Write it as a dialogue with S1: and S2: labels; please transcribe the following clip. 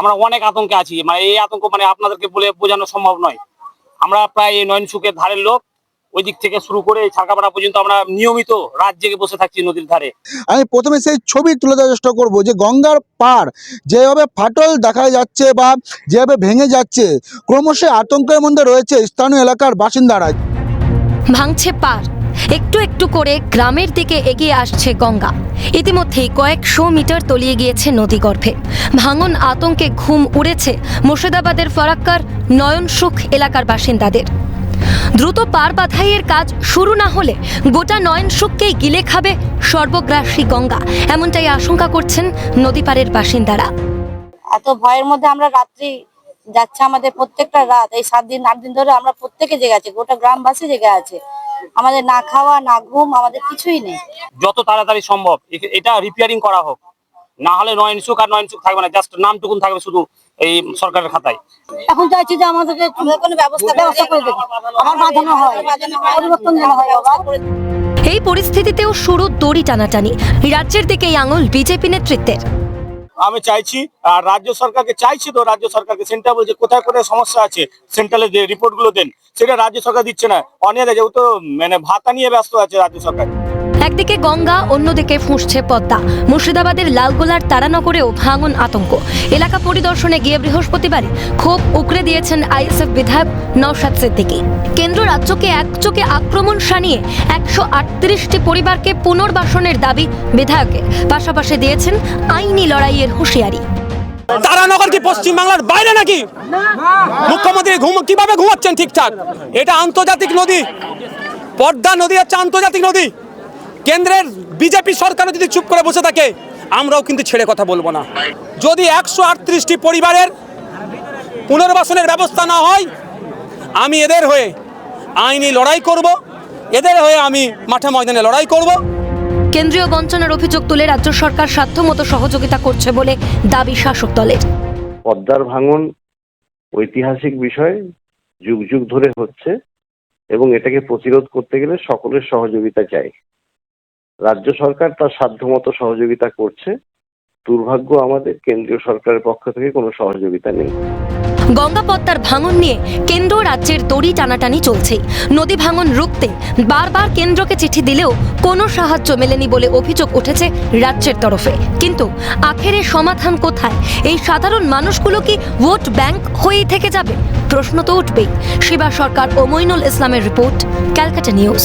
S1: আমরা অনেক আতঙ্কে আছি। মানে এই আতঙ্ক মানে আপনাদেরকে বলে বোঝানো সম্ভব নয়। আমরা প্রায় এই নয়নসুকের ধারের লোক। ওই দিক থেকে শুরু করে ছাকাপাড়া পর্যন্ত আমরা নিয়মিত রাত জেগে বসে থাকছি নদীর ধারে।
S2: আমি প্রথমে সেই ছবি তুলে ধরার চেষ্টা করব যে গঙ্গার পার যেভাবে ফাটল দেখা যাচ্ছে বা যেভাবে ভেঙে যাচ্ছে ক্রমশ আতঙ্কের মধ্যে রয়েছে স্থানীয় এলাকার বাসিন্দারা।
S3: ভাঙছে পার। একটু একটু করে গ্রামের দিকে এগিয়ে আসছে গঙ্গা। ইতিমধ্যেই কয়েকশো মিটার তলিয়ে গিয়েছে নদীগর্ভে ভাঙন আতঙ্কে ঘুম উড়েছে মুর্শিদাবাদের ফরাক্কার নয়নসুখ এলাকার বাসিন্দাদের। দ্রুত পার বাধাইয়ের কাজ শুরু না হলে গোটা নয়নসুখকেই গিলে খাবে সর্বগ্রাসী গঙ্গা। এমনটাই আশঙ্কা করছেন নদী পাড়ের বাসিন্দারা।
S4: এত ভয়ের মধ্যে আমরা রাত্রি যাচ্ছে আমাদের প্রত্যেকটা রাত এই সাত দিন আট দিন ধরে আমরা প্রত্যেকে জেগে আছি গোটা গ্রামবাসী জেগে আছে। আমাদের না খাওয়া না ঘুম আমাদের কিছুই নেই।
S1: যত তাড়াতাড়ি সম্ভব এটা রিপেয়ারিং করা হোক। না হলে নয়নসুক আর নয়নসুক থাকবে না জাস্ট নামটুকুন থাকবে শুধু এই সরকারের খাতায়।
S4: এখন চাইছি যে আমাদেরকে কোনো ব্যবস্থা ব্যবস্থা করে দেবে। আমার বাঁধানো হয় পরিবর্তন যেন হয়
S3: এই পরিস্থিতিতেও শুরু দড়ি টানাটানি। রাজ্যের দিকেই আঙুল বিজেপি নেতৃত্বের।
S5: আমি চাইছি, আর রাজ্য সরকারকে চাইছি তো রাজ্য সরকারকে সেন্টার বলছে কোথায় কোথায় সমস্যা আছে সেন্ট্রালে যে রিপোর্টগুলো দেন, সেটা রাজ্য সরকার দিচ্ছে না। অনেক যেহেতু মানে ভাতা নিয়ে ব্যস্ত আছে রাজ্য সরকার।
S3: একদিকে গঙ্গা, অন্যদিকে ফুঁসছে পদ্মা। মুর্শিদাবাদের লালগোলার তারানগরেও ভাঙন আতঙ্ক। এলাকা পরিদর্শনে গিয়ে বৃহস্পতিবার ক্ষোভ উকড়ে দিয়েছেন আইএসএফ বিধায়ক নওশাদ সিদ্দিকী। কেন্দ্র রাজ্যকে একচোখে আক্রমণ সানিয়ে একশো আটত্রিশটি পরিবারকে পুনর্বাসনের দাবি বিধায়কের। পাশাপাশি দিয়েছেন আইনি লড়াইয়ের হুঁশিয়ারি।
S6: তারানগর কি পশ্চিম বাংলার বাইরে নাকি? মুখ্যমন্ত্রী ঘুম কীভাবে ঘুমাচ্ছেন ঠিকঠাক? এটা আন্তর্জাতিক নদী। পদ্মা নদী হচ্ছে আন্তর্জাতিক নদী। কেন্দ্রের বিজেপি সরকারও যদি চুপ করে বসে থাকে আমরাও কিন্তু ছেড়ে কথা বলব না। যদি একশো আটত্রিশটি পরিবারের পুনর্বাসনের ব্যবস্থা না হয় আমি এদের হয়ে আইনি লড়াই করব এদের হয়ে আমি মাঠে ময়দানে লড়াই করব।
S3: কেন্দ্রীয় বঞ্চনার অভিযোগ তুলে রাজ্য সরকার সাধ্যমতো সহযোগিতা করছে বলে দাবি শাসক দলের।
S7: পদ্মার ভাঙন ঐতিহাসিক বিষয় যুগ যুগ ধরে হচ্ছে এবং এটাকে প্রতিরোধ করতে গেলে সকলের সহযোগিতা চাই। রাজ্য সরকার তার সাধ্যমতো সহযোগিতা করছে। দুর্ভাগ্য আমাদের, কেন্দ্রীয় সরকারের পক্ষ থেকে কোনো সহযোগিতা নেই।
S3: গঙ্গা পদ্মার ভাঙন নিয়ে কেন্দ্র রাজ্যের দড়ি টানাটানি চলছেই নদী ভাঙন রুখতে বারবার কেন্দ্রকে চিঠি দিলেও কোনো সাহায্য মেলেনি বলে অভিযোগ উঠেছে রাজ্যের তরফে। কিন্তু আখেরে সমাধান কোথায়? এই সাধারণ মানুষগুলো কি ভোট ব্যাংক হয়েই থেকে যাবে? প্রশ্ন তো উঠবেই। শিবা সরকার ও মইনুল ইসলামের রিপোর্ট, ক্যালকাটা নিউজ।